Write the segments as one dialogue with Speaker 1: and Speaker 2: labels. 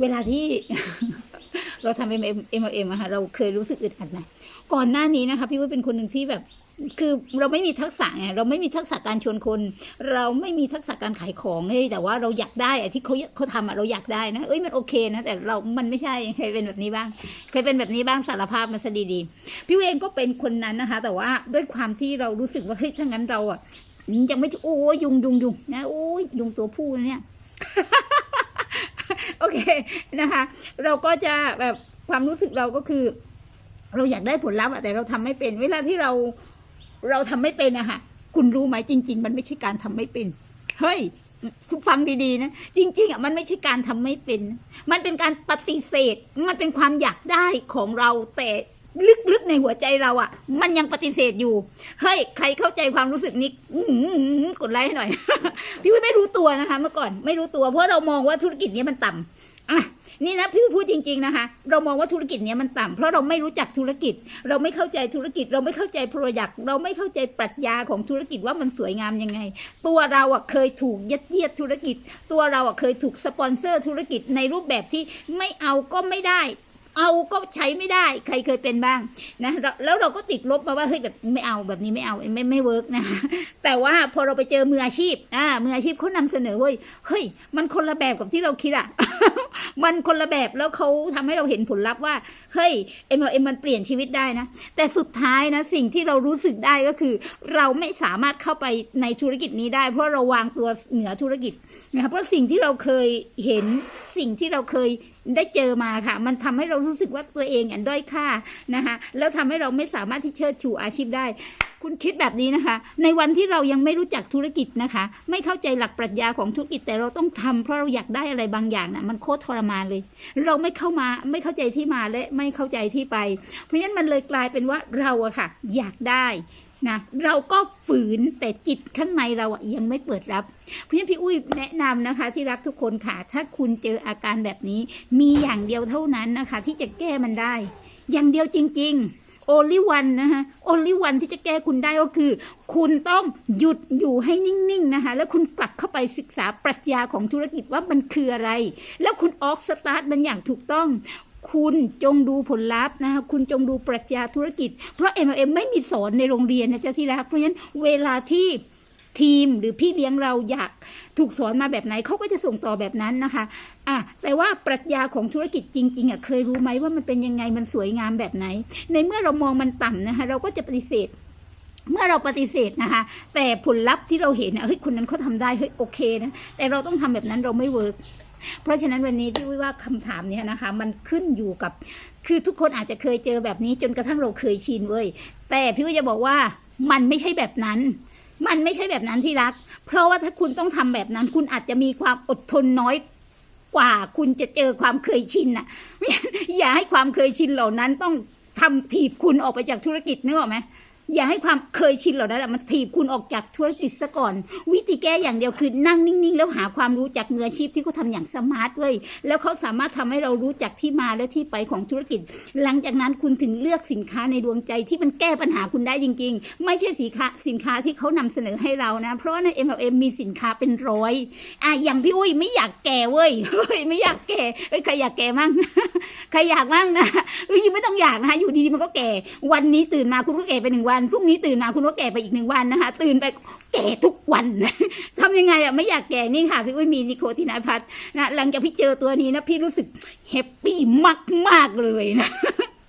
Speaker 1: เวลาที่ เราทำเอ็มเอ็มเอ็มเอ็มอะค่ะเราเคยรู้สึกอึดอัดไหมก่อนหน้านี้นะคะพี่ว่าเป็นคนหนึ่งที่แบบคือเราไม่มีทักษะไงเราไม่มีทักษะการชวนคน เราไม่มีทักษะการขายของเฮ้ยแต่ว่าเราอยากได้อะที่เขาเขาทำอะเราอยากได้นะเอ้ยมันโอเคนะ แต่เรามันไม่ใช่เคยเป็นแบบนี้บ้างเคยเป็นแบบนี้บ้างสารภาพมาซะดีๆพี่เวงก็เป็นคนนั้นนะคะ แต่ว่าด้วยความที่เรารู้สึกว่าเฮ้ยถ้างั้นเราอะยังไม่โอ้ยยุงยุงยุงนะโอ้ยยุงตัวผู้นะเนี่ย อเคนะคะ เราก็จะแบบความรู้สึกเราก็คือ เราอยากได้ผลลัพธ์แต่เราทำไม่เป็น เวลาที่เราเราทำไม่เป็นอะค่ะคุณรู้ไหมจริง ๆ มันไม่ใช่การทำไม่เป็น เฮ้ยคุณฟังดีๆนะจริง ๆอะมันไม่ใช่การทำไม่เป็น มันเป็นการปฏิเสธ มันเป็นความอยากได้ของเราแต่ ลึกๆในหัวใจเราอะมันยังปฏิเสธอยู่เฮ้ยใครเข้าใจความรู้สึกนี้กดไลค์ให้หน่อย พี่วิไม่รู้ตัวนะคะ เมื่อก่อนไม่รู้ตัวเพราะเรามองว่าธุรกิจนี้มันต่ำอะนี่นะพี่พูดจริง ๆนะคะ เรามองว่าธุรกิจเนี้ยมันต่ำเพราะเราไม่รู้จักธุรกิจ เราไม่เข้าใจธุรกิจ เราไม่เข้าใจโปรดักเราไม่เข้าใจปรัชญาของธุรกิจว่ามันสวยงามยังไง ตัวเราอะเคยถูกยัดเยียดธุรกิจ ตัวเราอะเคยถูกสปอนเซอร์ธุรกิจในรูปแบบที่ไม่เอาก็ไม่ได้ เอาก็ใช้ไม่ได้ ใครเคยเป็นบ้างนะแล้วเราก็ติดลบมาว่าเฮ้ยแบบไม่เอาแบบนี้ไม่เอาไม่ไม่เวิร์กนะแต่ว่าพอเราไปเจอมืออาชีพอ่ามืออาชีพเขานำเสนอเว้ยเฮ้ย มันคนละแบบกับที่เราคิดอะมันคนละแบบแล้วเขาทำให้เราเห็นผลลัพธ์ว่าเฮ้ย MLM มันเปลี่ยนชีวิตได้นะ แต่สุดท้ายนะสิ่งที่เรารู้สึกได้ก็คือ เราไม่สามารถเข้าไปในธุรกิจนี้ได้ เพราะเราวางตัวเหนือธุรกิจนะคะเพราะสิ่งที่เราเคยเห็นสิ่งที่เราเคย ได้เจอมาค่ะ มันทำให้เรารู้สึกว่าตัวเองอันด้อยค่านะคะแล้วทำให้เราไม่สามารถที่เชิดชูอาชีพได้ คุณคิดแบบนี้นะคะ ในวันที่เรายังไม่รู้จักธุรกิจนะคะ ไม่เข้าใจหลักปรัชญาของธุรกิจแต่เราต้องทำเพราะเราอยากได้อะไรบางอย่างนะ่ะมันโคตรทรมานเลย เราไม่เข้ามาไม่เข้าใจที่มาและไม่เข้าใจที่ไป เพราะฉะนั้นมันเลยกลายเป็นว่าเราอะค่ะ อยากได้ นะเราก็ฝืนแต่จิตข้างในเราอะยังไม่เปิดรับ เพราะฉะนั้นพี่อุ้ยแนะนำนะคะ ที่รักทุกคนค่ะ ถ้าคุณเจออาการแบบนี้ มีอย่างเดียวเท่านั้นนะคะ ที่จะแก้มันได้ อย่างเดียวจริงๆ only one นะคะ only one ที่จะแก้คุณได้ก็คือ คุณต้องหยุดอยู่ให้นิ่งๆนะคะ แล้วคุณกลับเข้าไปศึกษาปรัชญาของธุรกิจว่ามันคืออะไร แล้วคุณออกสตาร์ทมันอย่างถูกต้อง คุณจงดูผลลัพธ์นะคะคุณจงดูปรัชญาธุรกิจ เพราะ MLM ไม่มีสอนในโรงเรียนนะจ๊ะที่รักเพราะฉะนั้นเวลาที่ทีมหรือพี่เลี้ยงเราอยากถูกสอนมาแบบไหนเขาก็จะส่งต่อแบบนั้นนะคะอะแต่ว่าปรัชญาของธุรกิจจริงๆอะเคยรู้ไหมว่ามันเป็นยังไงมันสวยงามแบบไหน ในเมื่อเรามองมันต่ำนะคะเราก็จะปฏิเสธเมื่อเราปฏิเสธนะคะ แต่ผลลัพธ์ที่เราเห็นเฮ้ยคนนั้นเขาทำได้เฮ้ยโอเคนะแต่เราต้องทำแบบนั้นเราไม่เวิร์ก เพราะฉะนั้นวันนี้ที่วิว่าคำถามเนี้ยนะคะ มันขึ้นอยู่กับ คือทุกคนอาจจะเคยเจอแบบนี้จนกระทั่งเราเคยชินเว้ยแต่พี่ว่าจะบอกว่ามันไม่ใช่แบบนั้น มันไม่ใช่แบบนั้นที่รัก เพราะว่าถ้าคุณต้องทำแบบนั้น คุณอาจจะมีความอดทนน้อยกว่า คุณจะเจอความเคยชินน่ะอย่าให้ความเคยชินเหล่านั้นต้องทำถีบคุณออกไปจากธุรกิจนึกออกไหม อย่าให้ความเคยชินเหล่านั้นอะมันถีบคุณออกจากธุรกิจซะก่อน วิธีแก้อย่างเดียวคือนั่งนิ่งๆ แล้วหาความรู้จากมืออาชีพที่เขาทำอย่างสมาร์ทเว้ยแล้วเขาสามารถทำให้เรารู้จักที่มาและที่ไปของธุรกิจ หลังจากนั้นคุณถึงเลือกสินค้าในดวงใจที่มันแก้ปัญหาคุณได้จริง ๆ ไม่ใช่สินค้าสินค้าที่เขานำเสนอให้เรานะ เพราะใน MLM มีสินค้าเป็นร้อยอะอย่างพี่อุ้ยไม่อยากแก่เว้ยเฮ้ยไม่อยากแก่เอ้ยใครอยากแก่มั่งใครอยากมั่งนะเอ้ยไม่ต้องอยากนะคะอยู่ดีๆมันก็แก่ วันนี้ตื่นมาคุณก็แก่ไปหนึ่งวันพรุ่งนี้ตื่นมาคุณก็แก่ไปอีกหนึ่งวันนะคะ ตื่นไปแก่ทุกวันทำยังไงอะไม่อยากแก่นี่ค่ะ พี่อุ้ยมีนิโคตินาพัทนะหลังจากพี่เจอตัวนี้นะพี่รู้สึกแฮปปี้มากๆเลยนะ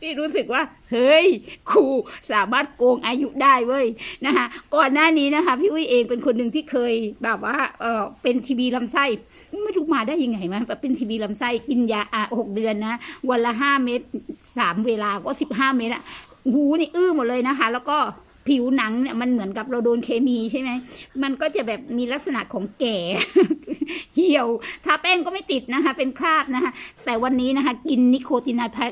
Speaker 1: พี่รู้สึกว่า เฮ้ยครูสามารถโกงอายุได้เว้ยนะคะก่อนหน้านี้นะคะ พี่อุ้ยเองเป็นคนหนึ่งที่เคยแบบว่าเออเป็นทีบีลำไส้ไม่รู้มาได้ยังไงมาแบบเป็นทีบีลำไส้กินยาอะหกเดือนนะวันละห้าเม็ดสามเวลาก็สิบห้าเม็ดอะ หูนี่อื้อหมดเลยนะคะ แล้วก็ผิวหนังเนี่ยมันเหมือนกับเราโดนเคมีใช่ไหม มันก็จะแบบมีลักษณะของแก่ เหี่ยวทาแป้งก็ไม่ติดนะคะ เป็นคราบนะคะ แต่วันนี้นะคะ กินนิโคตินาพัท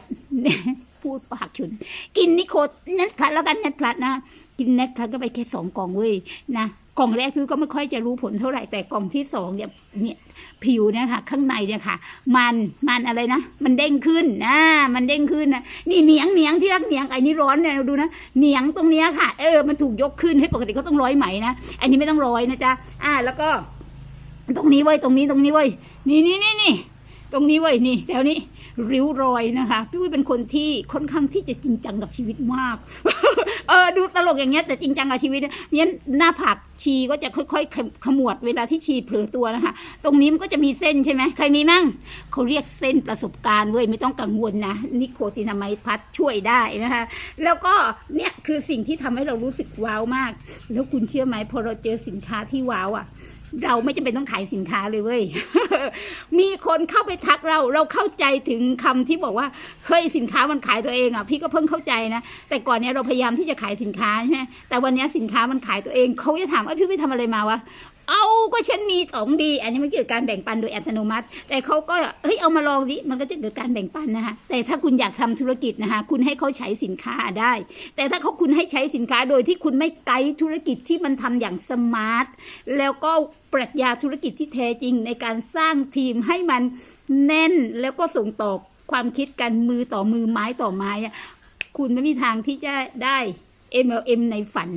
Speaker 1: พูดปากฉุน กินนิโคเน็ตพลัสแล้วกันเน็ตพลัสนะ กินเน็ตพลัสก็ไปแค่สองกล่องเว้ยนะ กล่องแรกคือก็ไม่ค่อยจะรู้ผลเท่าไหร่แต่กล่องที่สองเนี่ยเนี่ยผิวเนี่ยค่ะ ข้างในเนี่ยค่ะ มันมันอะไรนะมันเด้งขึ้นนะมันเด้งขึ้นนะนี่เหนียงเหนียงที่รักเหนียงไอ้นี่ร้อนเนี่ยดูนะเหนียงตรงเนี้ยค่ะ เออมันถูกยกขึ้นให้ปกติเขาต้องร้อยไหมนะอันนี้ไม่ต้องร้อยนะจ๊ะอ่าแล้วก็ ตรงนี้เว้ยตรงนี้ตรงนี้เว้ยนี่นี่นี่นี่ตรงนี้เว้ยนี่แถวนี้ริ้วรอยนะคะพี่วุ้ยเป็นคนที่ค่อนข้างที่จะจริงจังกับชีวิตมาก เออดูตลกอย่างเงี้ยแต่จริงจังกับชีวิตเนั้นหน้าผาก ชีก็จะค่อยๆขมวดเวลาที่ชีเผลอตัวนะคะ ตรงนี้มันก็จะมีเส้นใช่ไหมใครมีมั่งเขาเรียกเส้นประสบการณ์เว้ยไม่ต้องกังวลนะนิโคตินาไมด์พัดช่วยได้นะคะ แล้วก็เนี่ยคือสิ่งที่ทำให้เรารู้สึกว้าวมาก แล้วคุณเชื่อไหมพอเราเจอสินค้าที่ว้าวอะเราไม่จำเป็นต้องขายสินค้าเลยเว้ย มีคนเข้าไปทักเรา เราเข้าใจถึงคำที่บอกว่า เฮ้ยสินค้ามันขายตัวเองอะ พี่ก็เพิ่งเข้าใจนะ แต่ก่อนเนี้ยเราพยายามที่จะขายสินค้าใช่ไหมแต่วันนี้สินค้ามันขายตัวเอง เขาจะถามพี่ไปทำอะไรมาวะเอาก็ฉันมีของดี อันนี้มันเกิดการแบ่งปันโดยอัตโนมัติ แต่เขาก็เฮ้ยเอามาลองดิมันก็จะเกิดการแบ่งปันนะคะแต่ถ้าคุณอยากทำธุรกิจนะคะคุณให้เขาใช้สินค้าได้ แต่ถ้าเขาคุณให้ใช้สินค้าโดยที่คุณไม่ไกด์ธุรกิจที่มันทำอย่างสมาร์ทแล้วก็ปรัชญาธุรกิจที่แท้จริงในการสร้างทีมให้มันแน่นแล้วก็ส่งต่อความคิดกันมือต่อมือไม้ต่อไม้คุณไม่มีทางที่จะได้ MLM ในฝัน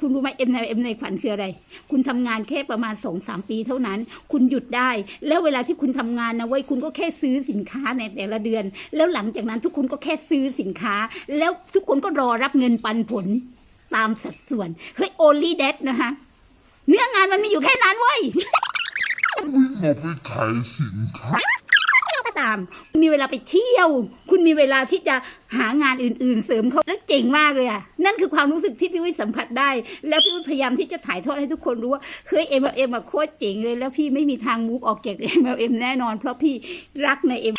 Speaker 1: คุณรู้ไหม MLM ในเอ็มในฝันคืออะไร คุณทำงานแค่ประมาณสองสามปีเท่านั้น คุณหยุดได้ แล้วเวลาที่คุณทำงานนะเว้ยคุณก็แค่ซื้อสินค้าในแต่ละเดือน แล้วหลังจากนั้นทุกคนก็แค่ซื้อสินค้า แล้วทุกคนก็รอรับเงินปันผลตามสัดส่วนเฮ้ย only that นะคะเนื้องานมันมีอยู่แค่นั้นเว้ย
Speaker 2: วิ่ไปขายสินค้าา
Speaker 1: ม มีเวลาไปเที่ยว คุณมีเวลาที่จะหางานอื่น ๆ เสริมเขาแล้วเจ๋งมากเลยอะนั่นคือความรู้สึกที่พี่วิสัมผัสได้ แล้วพี่วิพยายามที่จะถ่ายทอดให้ทุกคนรู้ว่าเฮ้ย MLM อะโคตรเจ๋งเลยแล้วพี่ไม่มีทางมูฟออกจาก MLM แน่นอน เพราะพี่รักใน M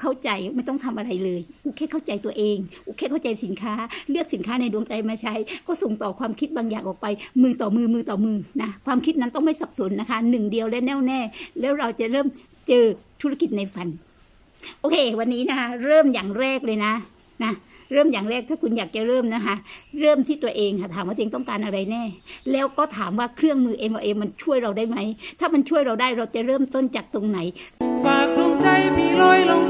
Speaker 1: เข้าใจไม่ต้องทำอะไรเลยกูแค่เข้าใจตัวเองกูแค่เข้าใจสินค้า เลือกสินค้าในดวงใจมาใช้ ก็ส่งต่อความคิดบางอย่างออกไป มือต่อมือมือต่อมือนะความคิดนั้นต้องไม่สับสนนะคะ หนึ่งเดียวและแน่วแน่แล้วเราจะเริ่ม เจอธุรกิจในฝัน โอเค วันนี้นะคะเริ่มอย่างแรกเลยนะนะเริ่มอย่างแรกถ้าคุณอยากจะเริ่มนะคะ เริ่มที่ตัวเองค่ะถามว่าตัวเองต้องการอะไรแน่ แล้วก็ถามว่าเครื่องมือ MLM มันช่วยเราได้ไหม ถ้ามันช่วยเราได้เราจะเริ่มต้นจากตรงไหน
Speaker 3: ฝากดวงใจพี่ลอยลง